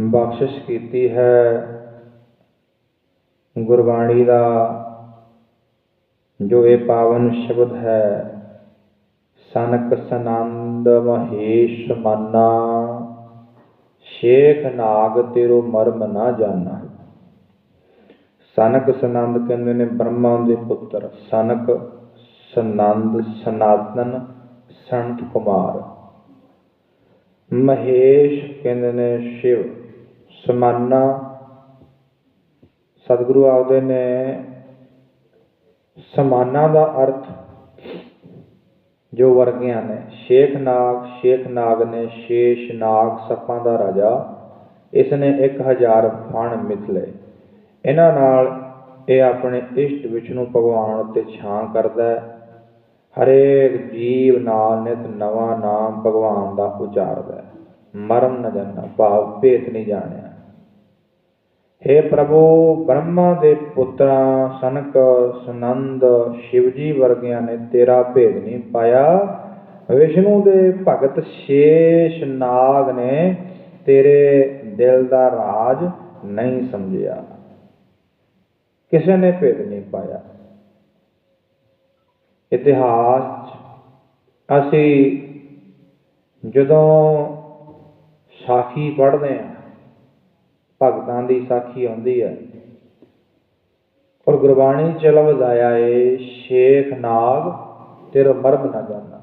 ਬਖਸ਼ਿਸ਼ ਕੀਤੀ ਹੈ। ਗੁਰਬਾਣੀ ਦਾ ਜੋ ਇਹ ਪਾਵਨ ਸ਼ਬਦ ਹੈ, ਸਨਕ ਸਨੰਦ ਮਹੇਸ਼ ਮਾਨਾ, ਸ਼ੇਖ ਨਾਗ ਤੇਰੋ ਮਰਮ ਨਾ ਜਾਣਾ ਸਨਕ ਸਨੰਦ ਕਹਿੰਦੇ ਨੇ ਬ੍ਰਹਮਾ ਦੇ ਪੁੱਤਰ, ਸਨਕ ਸਨੰਦ ਸਨਾਤਨ ਸੰਤ ਕੁਮਾਰ। ਮਹੇਸ਼ ਕਹਿੰਦੇ ਨੇ ਸ਼ਿਵ। ਸਮਾਨਾ। ਸਤਿਗੁਰੂ ਆਖਦੇ ਨੇ, ਸਮਾਨਾ ਦਾ ਅਰਥ ਜੋ ਵਰਗੀਆਂ ਨੇ, ਸ਼ੇਖ ਨਾਗ ਸ਼ੇਖ ਨਾਗ ਨੇ, ਸ਼ੇਸ਼ ਨਾਗ ਸੱਪਾਂ ਦਾ ਰਾਜਾ। ਇਸ ਨੇ 1000 ਫਣ ਮਿਥਲੇ ਇਹਨਾਂ ਨਾਲ ਇਹ ਆਪਣੇ ਇਸ਼ਟ ਵਿਸ਼ਨੂੰ ਭਗਵਾਨ ਉੱਤੇ ਛਾਂ ਕਰਦਾ ਹੈ। ਹਰੇਕ ਜੀਵ ਨਾਲ ਨਿਤ ਨਵਾਂ ਨਾਮ ਭਗਵਾਨ ਦਾ ਉਚਾਰਦਾ ਹੈ। ਮਰਮ ਨ ਜਾਣਾ, ਭਾਵ ਭੇਤ ਨਹੀਂ ਜਾਣਿਆ। हे ਪ੍ਰਭੂ, ਬ੍ਰਹਮਾ ਦੇ ਪੁੱਤਰਾਂ, ਸਨਕ, ਸੁਨੰਦ, ਸ਼ਿਵਜੀ ਵਰਗਿਆਂ ਨੇ ਤੇਰਾ ਭੇਦ ਨਹੀਂ ਪਾਇਆ। ਵਿਸ਼ਨੂੰ ਦੇ ਭਗਤ ਸ਼ੇਸ਼ ਨਾਗ ਨੇ ਤੇਰੇ ਦਿਲ ਦਾ ਰਾਜ ਨਹੀਂ ਸਮਝਿਆ। ਕਿਸੇ ਨੇ ਭੇਦ ਨਹੀਂ ਪਾਇਆ। ਇਤਿਹਾਸ 'ਚ ਅਸੀਂ ਜਦੋਂ ਸਾਖੀ ਪੜ੍ਹਦੇ ਹਾਂ, ਭਗਤਾਂ ਦੀ ਸਾਖੀ ਆਉਂਦੀ ਹੈ। ਔਰ ਗੁਰਬਾਣੀ ਚ ਲਫ਼ਜ਼ ਆਇਆ ਏ, ਸ਼ੇਖ ਨਾਗ ਤੇਰਾ ਮਰਮ ਨਾ ਜਾਣਾ।